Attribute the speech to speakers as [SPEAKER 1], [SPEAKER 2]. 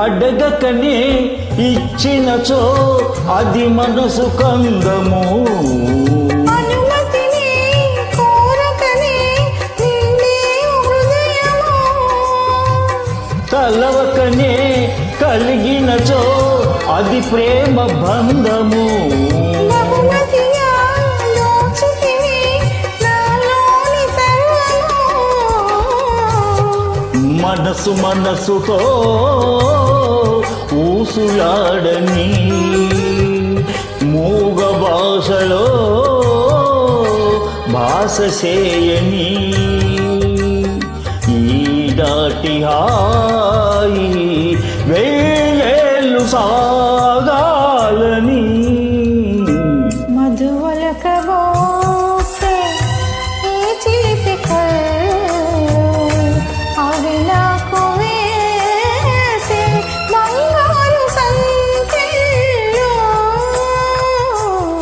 [SPEAKER 1] అడగకనే ఇచ్చినచో అది మనసు కందము. తలవకనే కలిగినచో అది ప్రేమ బంధము. మనసు మనసుతో కూసులాడని మూగ భాషలో భాష చేయని ఈ దాటి హాయి వేలు సా